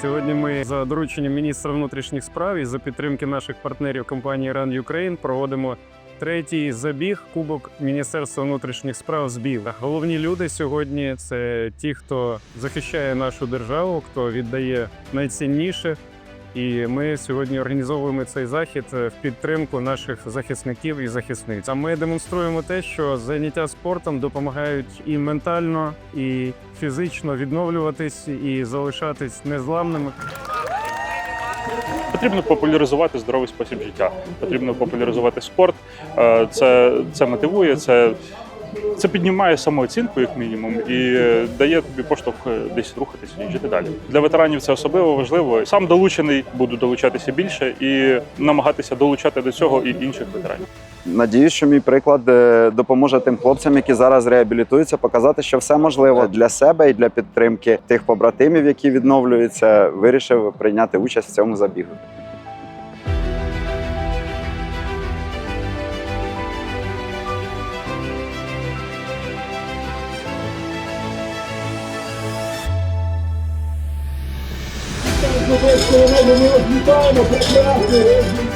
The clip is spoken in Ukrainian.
Сьогодні ми за дорученням міністра внутрішніх справ і за підтримки наших партнерів компанії Run Ukraine проводимо третій забіг Кубок Міністерства внутрішніх справ збіг. Головні люди сьогодні це ті, хто захищає нашу державу, хто віддає найцінніше. І ми сьогодні організовуємо цей захід е, в підтримку наших захисників і захисниць. А ми демонструємо те, що заняття спортом допомагають і ментально, і фізично відновлюватись, і залишатись незламними. Потрібно популяризувати здоровий спосіб життя. Потрібно популяризувати спорт. Е, Це, це мотивує, це, це піднімає самооцінку, як мінімум, і е, дає тобі поштовх е, десь рухатися і жити далі. Для ветеранів це особливо важливо. Сам долучений, буду долучатися більше і намагатися долучати до цього і інших ветеранів. Надіюсь, що мій приклад е, допоможе тим хлопцям, які зараз реабілітуються, показати, що все можливо для себе і для підтримки тих побратимів, які відновлюються. Вирішив прийняти участь в цьому забігу. 我们是祖国的花朵。